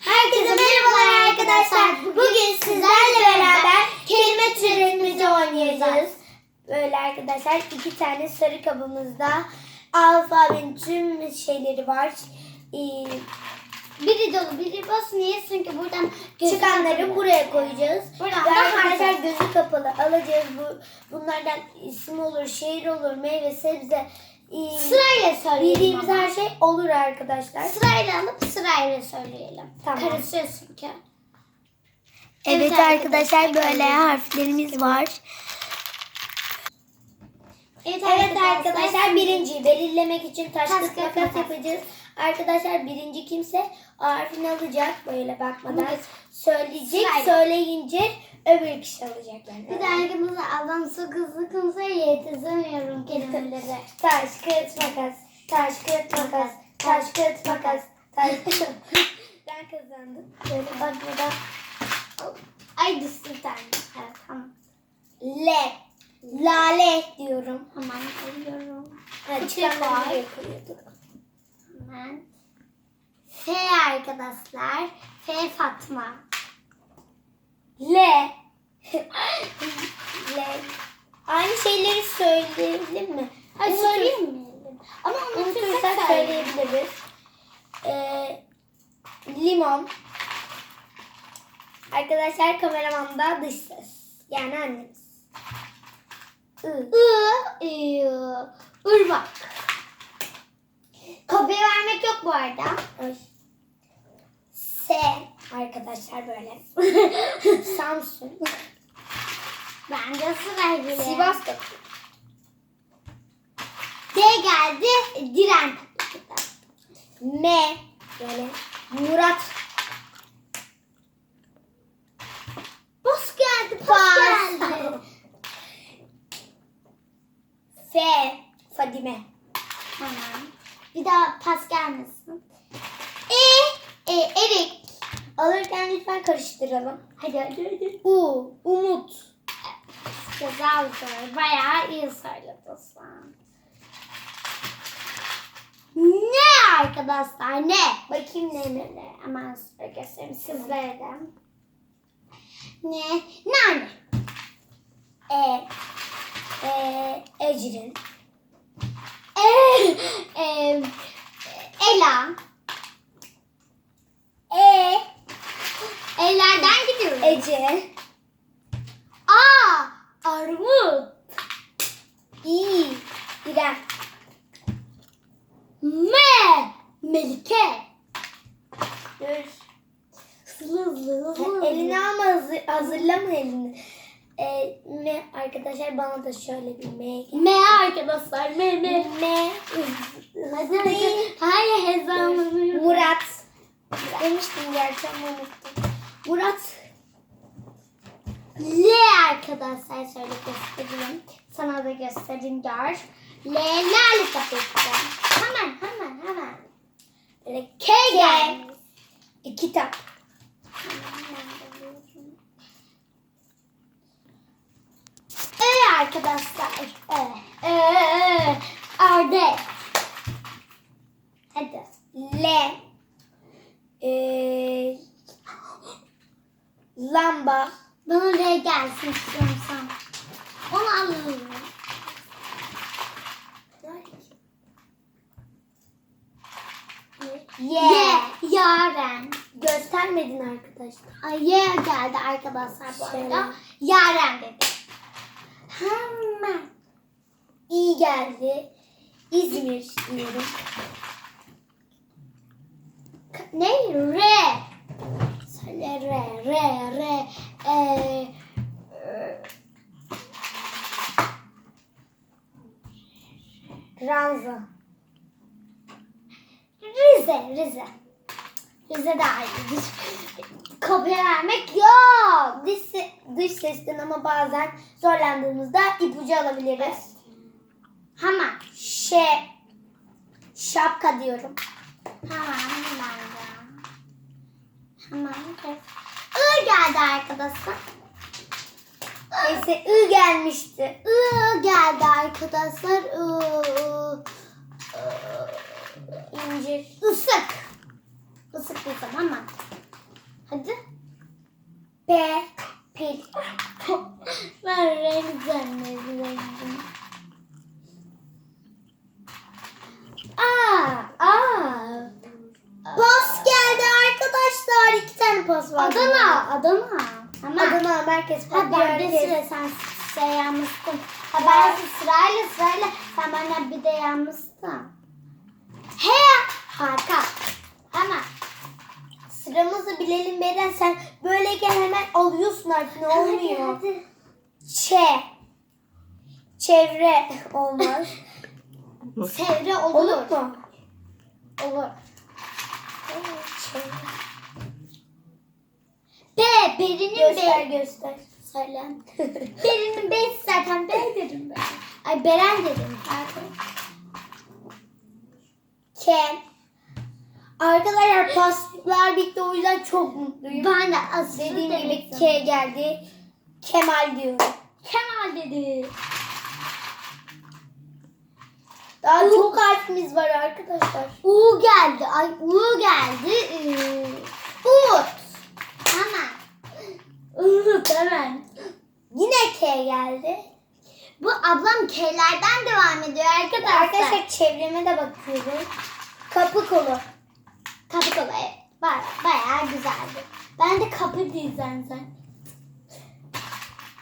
Herkese merhabalar arkadaşlar. Bugün sizlerle beraber kelime türetmeci oynayacağız. Böyle arkadaşlar iki tane sarı kabımızda alfabenin tüm şeyleri var. Ee, Biri dolu biri boş. Niye? Çünkü buradan gözü çıkanları kapalı. buraya koyacağız. Buradan Ve da arkadaşlar gözü kapalı alacağız. Bu bunlardan isim olur, şehir olur, meyve, sebze. Ee, Sırayla söyleyelim bildiğimiz ama. her şey olur arkadaşlar. Sırayla alıp sırayla söyleyelim. Tamam. Karışıyor çünkü. Evet Evet arkadaşlar arkadaşlar, böyle harflerimiz var. Evet, Evet arkadaşlar birinci belirlemek için taş kağıt makas. yapacağız. Arkadaşlar birinci kimse o harfini alacak böyle bakmadan Evet. söyleyecek. Sırayla. Söyleyince öbür kişi alacak yani. Bir de arkamızda adam su kızı kızı yetişemiyorum kelimeleri. Taş kağıt makas. Taş kağıt makas. Taş kağıt makas. Taş Ben kazandım. Böyle bakmadan Ay düştü bir tane. Evet tamam. L. Lale diyorum. Hemen koyuyorum. Var. buraya koyuyorduk. Hemen. F arkadaşlar. F Fatma. L. L. Aynı şeyleri söyleyelim mi? Hadi Unutur- söyleyemeyelim. Ama unutursak söyleyebiliriz. Ee, limon. Arkadaşlar kameramanda dış ses. Yani annemiz. I. I, I, ırmak. Kopya vermek yok bu arada. Ay. S. Arkadaşlar böyle. Samsun. Bence sıra gibi. Sivas da. D geldi. Diren. M. Böyle. Murat. Bos geldi. Bos Pas. geldi. F. Fadime. Tamam. Bir daha pas gelmesin. E, e erik. Alırken lütfen karıştıralım. Hadi hadi hadi. U. Umut. Güzel soru. Bayağı iyi söyledin sen. Ne arkadaşlar ne? Bakayım ne ne. Şöyle hemen size göstereyim sizlere de. Ne? Nane. E. E. Ecrin. E, e, Ela. E. Ellerden gidiyoruz. Ece. A. Armut. İ. İrem. M. Melike. Dur. Hızlı hızlı hızlı. Elini alma hazır, hazırlama elini. E, M arkadaşlar bana da şöyle bir M gel. M arkadaşlar. M M. M. Hadi hadi. Hayır heyecanlanıyorum. Murat. Demiştim gerçi ama unuttum. Murat. L arkadaşlar şöyle göstereyim. Sana da göstereyim gör. L tabii ki. Hemen hemen hemen. Böyle K gelmiş. E, kitap. E arkadaşlar. E. E. e. Ördek. Hadi. L. E, lamba. Bana L gelsin istiyorum sen. Onu alıyorum. Y. Y. Yaren. Göstermedin arkadaşlar. Ay Y geldi arkadaşlar bu arada. Yaren dedi. Hemen. İ geldi. İzmir diyorum. Ne? R. Söyle R. R. R. Ee, Ranza. Rize. Rize. Rize daha iyidir. Kopya vermek yok. Dış, se- dış sesten ama bazen zorlandığımızda ipucu alabiliriz. Hemen. Ş. Şapka diyorum. Hemen hemen ya. Hemen. I geldi arkadaşlar. Neyse I gelmişti. I geldi arkadaşlar. I, I, İncir. Isık. Isık Hadi. P. Pil. ben renk zannediyorum. Aa, aa. Pas geldi arkadaşlar. İki tane pas var. Adana, Adana. Ama Adana merkez pas. Ha, ben de sıra sen şey yanlıştın. Ha, ben sırayla sırayla sen bana bir de yanlıştın. He, harika. Ama Sıramızı bilelim Beren sen böyleyken hemen alıyorsun artık ne olmuyor. Hadi, Ç. Çevre olmaz. hadi. Çevre olur. Olur mu? Olur. Çevre. B. Berinin Göster B. göster. Söyle. Berinin B zaten B dedim ben. Ay Beren dedim. Pardon. K. Arkadaşlar paslar bitti o yüzden çok mutluyum. Ben de asıl Dediğim gibi. K geldi. Kemal diyorum. Kemal dedi. Daha U. çok harfimiz var arkadaşlar. U geldi. Ay U geldi. Ee, Umut. Hemen. Umut hemen. Yine K geldi. Bu ablam K'lerden devam ediyor arkadaşlar. Arkadaşlar çevreme de bakıyorum. Kapı kolu. Kapı kolay. Var. Bayağı güzeldi. Ben de kapı diyeceğim sen.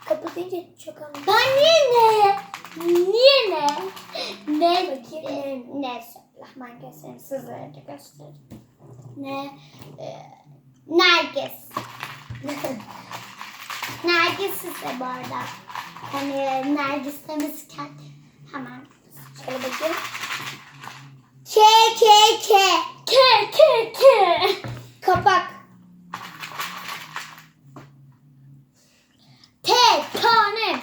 Kapı deyince çok anladım. Ben niye ne? Niye ne? Ne? Bakayım, Ne? Ne? Rahman göstereyim. Sizlere de göstereyim. Ne? Ee, Nergis. Nergis ise bu arada. Hani Nergis demişken hemen. Şöyle bakayım. K K K. K K K. Kapak. T tane.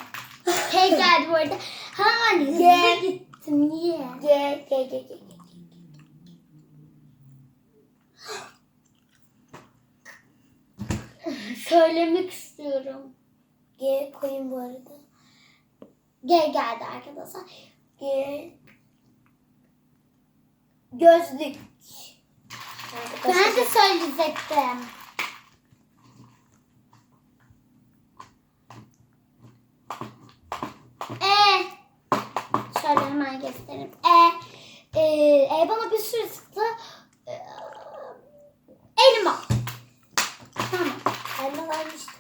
T geldi bu arada. Hemen hızlı gittim. Niye? G G G G. G. Söylemek istiyorum. G koyayım bu arada. G geldi arkadaşlar. G. Gözlük. Ben de söyleyecektim. E. Şöyle hemen göstereyim. E. E, e bana bir sürü sıktı. E, elma. Tamam. Elma vermiştim.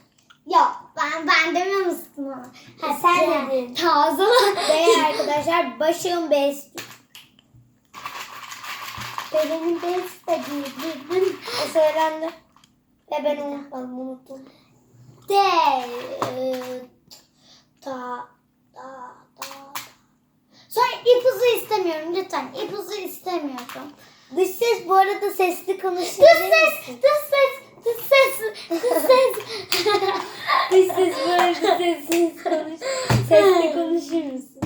Yok ben ben dememiştim ama. Ha, E, sen dedin. Taze. B arkadaşlar başım B. Benim de istediğim. O söylendi. Ve ben unutmadım unuttum. D. e, Da. Da. Da. Sonra ipucu istemiyorum lütfen. İpucu istemiyorum. Dış ses bu arada sesli konuşuyor. Dış ses, dış ses, dış ses, dış ses. Dış ses bu arada sessiz konuş. Sesli konuşur musun?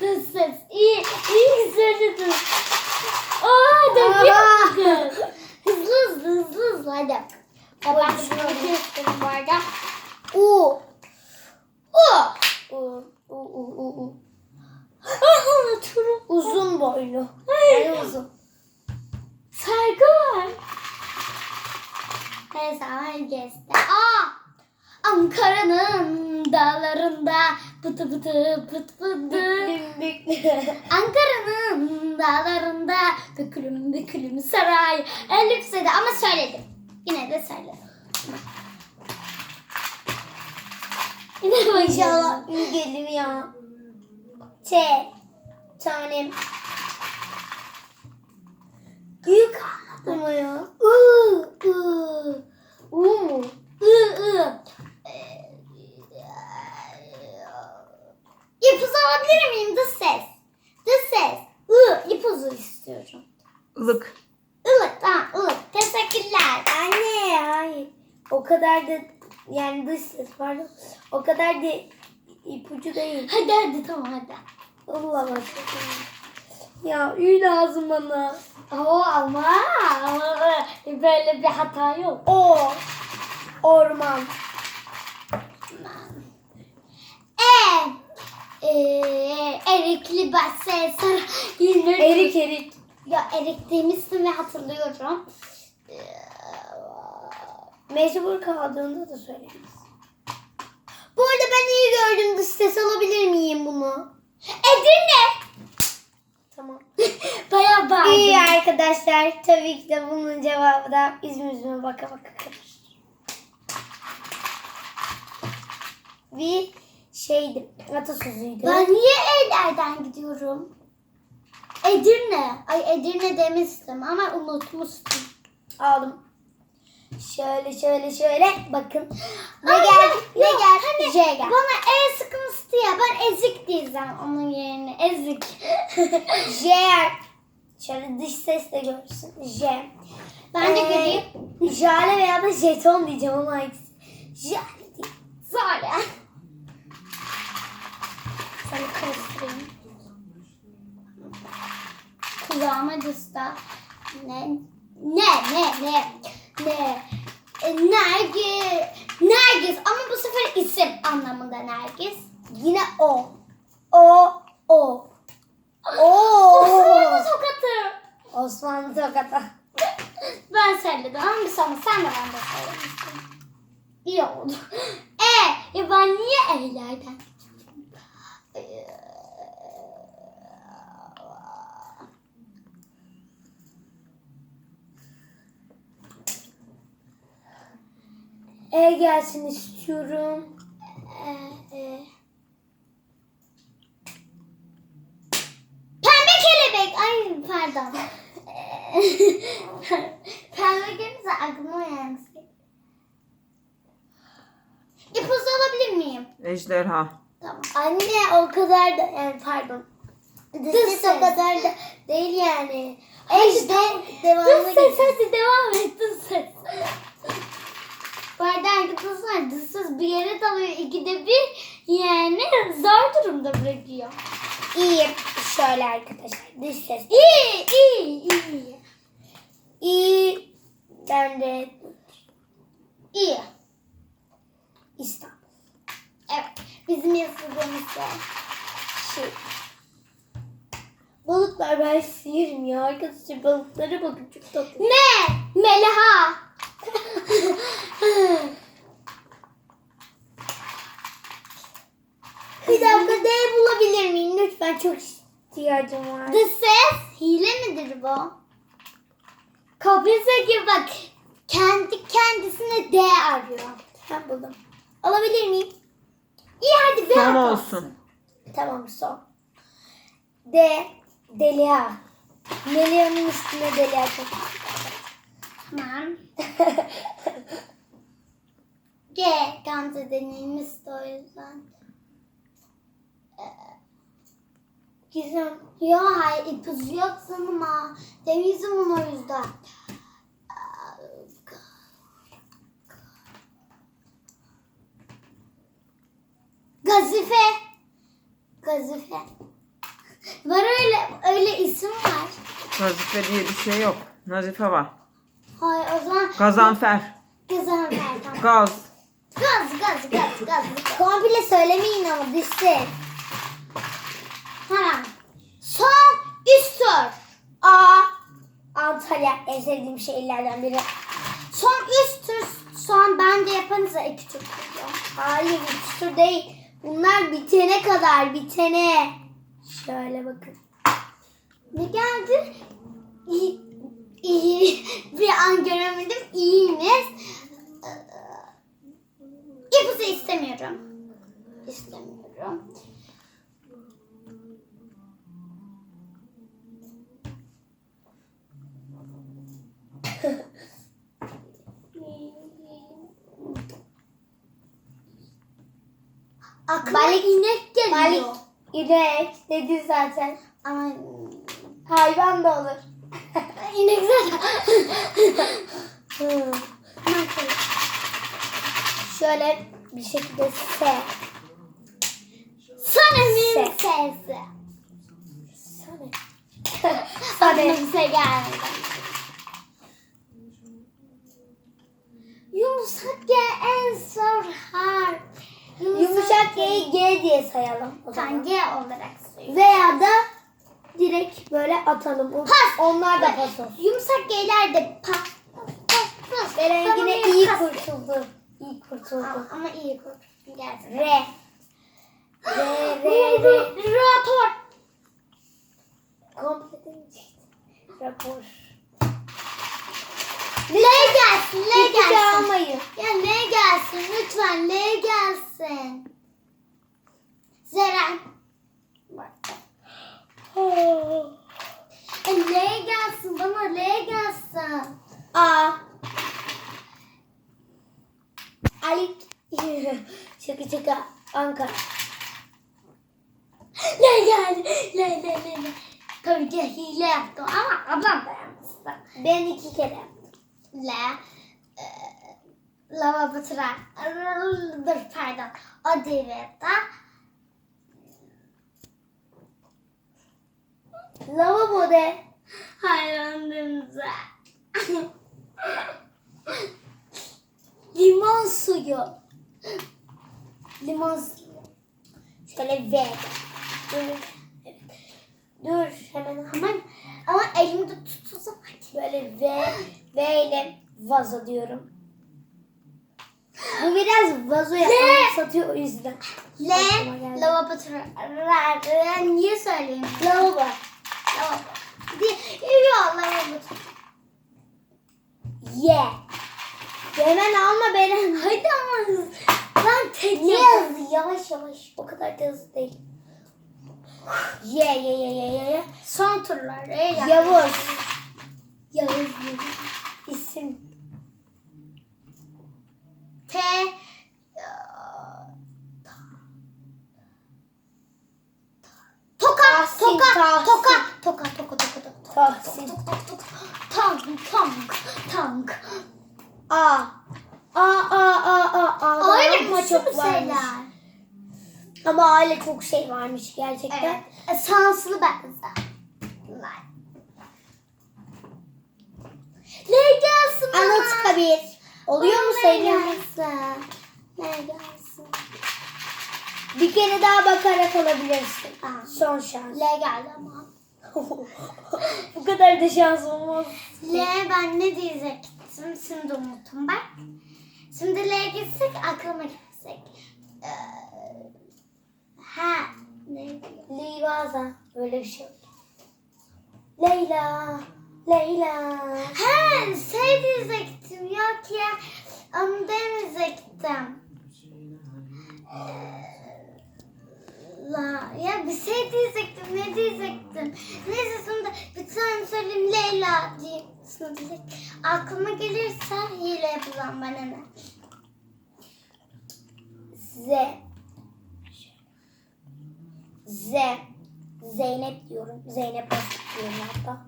Dış ses. İyi, iyi söyledin. Aa, döküyor. Hızlı hızlı hızlı hızlı hadi. Ya ben de bunu istedim bu arada. U. U. U. U. U. U. U. Ah, unuturum. Uzun boylu. Ay. Yani uzun. Saygı var. Neyse hemen geçti. Aa! Ankara'nın dağlarında pıtı pıtı pıt pıtı. Dümbük. Ankara'nın dağlarında bükülüm bükülüm saray. Elipsede ama söyledim. Yine de söyledim. Ü gelir ya. T. Tanem. Büyük anladım o ya. I, I, U mu? I, I. İpucu alabilir miyim? Dış ses. Dış ses. I, ipucu istiyorum. Ilık. Ilık, tamam ılık. Teşekkürler. Anne hayır. O kadar da yani dış ses pardon. O kadar da ipucu değil. Hadi hadi tamam hadi. Allah Allah. Ya ü lazım bana. Oo ama böyle bir hata yok. O. Orman. E. Ee, erikli bahse sarı. Erik erik. Ya erik demiştim ve hatırlıyorum. Ee, Mecbur kaldığında da söylemez. Bu arada ben iyi gördüm. Dış ses alabilir miyim bunu? Edirne. Tamam. Baya bağlı. İyi arkadaşlar. Tabii ki de bunun cevabı da üzüm üzüme baka baka kalır. Bir şeydi. Atasözüydü. Ben niye Edirne'den gidiyorum? Edirne. Ay Edirne demiştim ama unutmuştum. Aldım. Şöyle şöyle şöyle bakın. Ne Ay, yok, Ne yok, geldi? Hani J geldi. bana E sıkmıştı ya. Ben ezik diyeceğim onun yerine. Ezik. J. Şöyle dış ses de görsün. J. ben de Ee, göreyim. Jale veya da jeton diyeceğim ama? Jale. Söyle. Sana karıştırayım. Kulağıma düsta. Ne? Ne? Ne? Ne? Ne? E, Nergis. Nergis ama bu sefer isim anlamında Nergis. Yine O. O. O. O. Osmanlı tokatı. Osmanlı Tokat'a. Ben söyledim ama sonra sen de ben de söylemiştin. İyi oldu. E, ya ben niye E'lerden? E gelsin istiyorum. E, e. Pembe kelebek. Ay pardon. Pembe gelince aklıma gelmiş. İpucu alabilir miyim? Ejderha. Tamam. Anne o kadar da yani pardon. Dış o kadar da değil yani. Ejde devamlı Dış ses hadi devam et dış ses. Arkadaşlar dış ses bir yere dalıyor. ikide bir yani zor durumda bırakıyor. İyi. Şöyle arkadaşlar. Dış ses. İyi iyi iyi. İyi. Ben de İyi. İstanbul. Evet. Bizim yazıldığımız şey. Şey. Balıklar ben sihirim ya. Arkadaşlar balıklara bakın çok tatlı. Ne? Melaha. Bir dakika D bulabilir çok ihtiyacım var. Dış ses hile midir bu? Kopyası gibi bak. Kendi kendisine D arıyor. Ben buldum. Alabilir miyim? İyi hadi bir Son olsun. Tamam son. D. Delia. Delia'nın üstüne Delia çok Tamam. G. Gamze denilmişti o yüzden. Gizem. Yo hayır ipucu yok sanma. Temizim o yüzden. Gazife. Gazife. Var öyle öyle isim var. Nazife diye bir şey yok. Nazife var. Hayır o zaman Gazanfer. Gazanfer tamam. Gaz. Gaz gaz gaz gaz. Komple söylemeyin ama dış ses. Tamam. Son üst tur. A. Antalya en sevdiğim şehirlerden biri. Son üst tur. Son ben de yapanıza iki tur. tutuyor. Hayır üç tur değil. Bunlar bitene kadar bitene. Şöyle bakın. Ne geldi? İyi, iyi. Bir an göremedim. İyiyiniz. İpucu istemiyorum. İstemiyorum. Aklıma Balık- inek geliyor. Balık, inek dedi zaten. Ama Hayvan da olur. inek zaten. Şöyle bir şekilde S. Se. sesi. Bir şey gelmedi. Yumuşak en zor harf. Yumuşak G'yi G diye sayalım o zaman. G olarak söyle. Veya da direkt böyle atalım. O- Pas. Onlar da pas olsun. Yumuşak G'ler de pas. Pas pas. Beren Tamam, yine pas. iyi kurtuldu. İyi kurtuldu. Ama, ama iyi kurt. Gerçekten. R. R, R, R. Rapor. Komple demeyecektim. Rapor. L gelsin, L Hiçbir şey gelsin. almayın. Ya L gelsin, lütfen L gelsin. Zeren. Bak. E, L gelsin bana L gelsin. A. Ali. şaka şaka. Ankara. L geldi. L L L L. Tabii ki hile yaptım ama ablam dayanmıştı. Ben iki kere yaptım. L. E, lavabo tıra. Dur pardon. O devrede. Lavabo de. Hayranlarımıza. Limon suyu. Limon suyu. Şöyle V. Dur. Evet. Dur hemen Aman ama elimde tutulsa böyle V, V ile vazo diyorum. Bu biraz vazo yapmayı satıyor o yüzden. L. Aklıma geldi. Lavabo. Niye söyleyeyim? Lavabo. Lavabo. Yok lavabo tıra. Y. Hemen alma beni. Hadi ama. Ben tek Niye hızlı? Yavaş yavaş. O kadar da hızlı değil. Y, Y, Y, Y, Y, Y. Son turlar. E yap. Yavuz. Yavuz isim. T. Toka, Tahsin, toka, Tahsin. toka, toka, toka, toka, toka, Tahsin. Tank, tank, tank. A. A, A, A, A, A. Ama bir çok sürü varmış. şeyler. Ama aile çok şey varmış gerçekten. Evet. E, Sanslı benzer. L gelsin bana. Anıtkabir. Oluyor mu sayılıyor mu? gelsin. Bir kere daha bakarak alabilirsin. Aa. Son şans. L geldi ama. Bu kadar da şans olmaz. L ben ne diyecektim şimdi unuttum bak. Şimdi L gitsek aklıma gitsek. Ee, ha neydi? Livaza. Öyle bir şey. Leyla. Leyla. Ha şey diyecektim yok ya onu demeyecektim. La, ya bir şey diyecektim ne diyecektim. Neyse şimdi bir tane söyleyeyim Leyla diyeyim. Sonra direkt aklıma gelirse hile yapacağım bana ne. Z. Z. Zeynep diyorum. Zeynep diyorum hatta.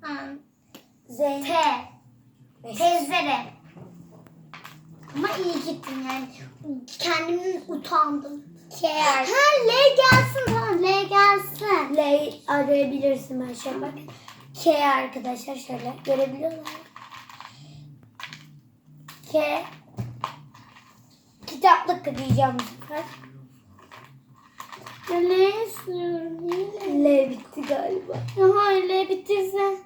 Ha, Zeynep. T. Tezlere. Ama iyi gittim yani. Kendimden utandım. K. Ha L gelsin tamam L gelsin. L arayabilirsin ben şu an bak. K arkadaşlar şöyle görebiliyorlar. K. Kitaplık diyeceğim bu sefer. L istiyorum. L? Bitti galiba. Hayır L bitirse.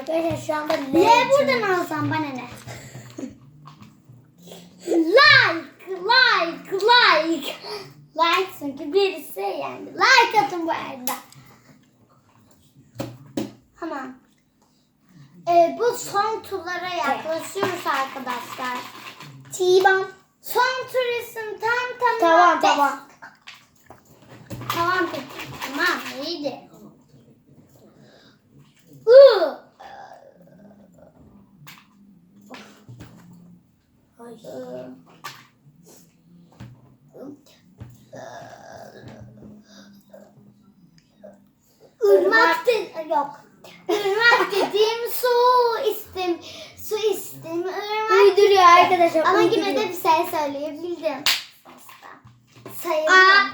Arkadaşlar şu anda L, L buradan alsam bana ne? like, like, like. Like çünkü birisi yani. Like atın bu arada. Tamam. Ee, bu son turlara yaklaşıyoruz arkadaşlar. T-Ban. Son tur isim tam tamına Tamam, beş. tamam. Tamam peki. Tamam iyiydi. I. Ay. Irmak de- yok. Irmak dediğim su istim. Su istim. Irmak. Uyduruyor arkadaşlar. Ama yine de bir şey söyleyebildim. Sayılır. Aa,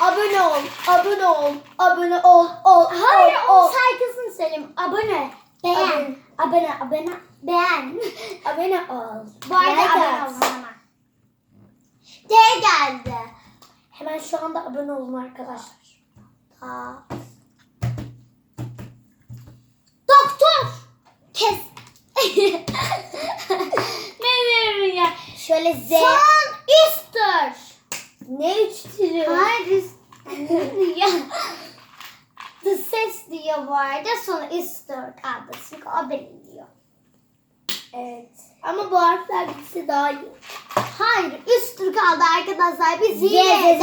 abone ol, abone ol, abone ol, ol, Hayır ol, onun ol. şarkısını söyleyeyim. Abone. Beğen. Abone. Abone. Beğen. Abone ol. Bu arada Like abone ama. D geldi. Hemen şu anda abone olun arkadaşlar. Aa. Doktor. Kes. ne diyorum ya? Şöyle Z. Son üst tur. Ne üç türü? Hayır diyor. The ses diyor bu arada. Sonra ister kaldı. Çünkü o belirliyor. Evet. Ama bu harfler bitse daha iyi. Hayır üst tur kaldı arkadaşlar. Biz yine.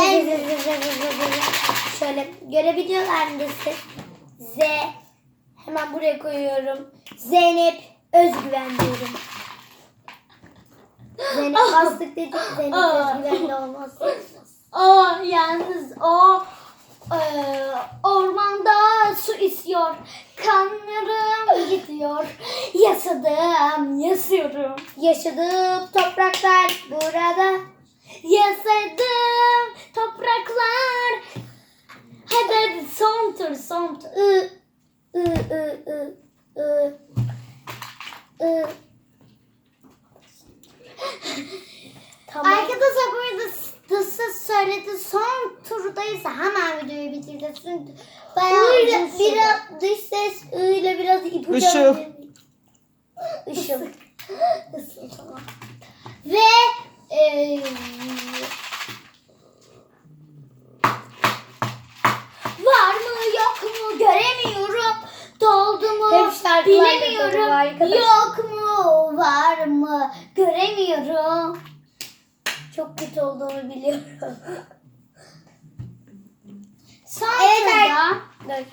Şöyle görebiliyorlar mı siz? Z. Hemen buraya koyuyorum. Zeynep Özgüven diyorum. Zeynep bastık dedik. Zeynep Aa. Özgüven'de olmaz. o yalnız o e, ormanda su istiyor. Kanlarım gidiyor. Yasadım, yasıyorum. Yaşadığım topraklar burada. Yasadım topraklar. Hadi hadi son tur, son tur. I, I, I, I, I, I. Tamam. Arkadaşlar bu Dısız söyledi son turdayız hemen videoyu bitireceğiz. Çünkü bayağı uzun sürdü. biraz dış ses ile biraz ipucu miyim? Işıl. Isıl, tamam. Ve eee var mı yok mu göremiyorum. Doldu mu Hep şarkılar bilemiyorum. yazarım arkadaş. Yok mu var mı göremiyorum. Çok kötü olduğunu biliyorum. Son Evet, turda Dur.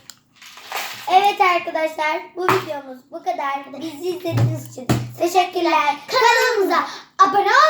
Evet arkadaşlar bu videomuz bu kadar. Bizi izlediğiniz için teşekkürler. kanalımıza abone olmayı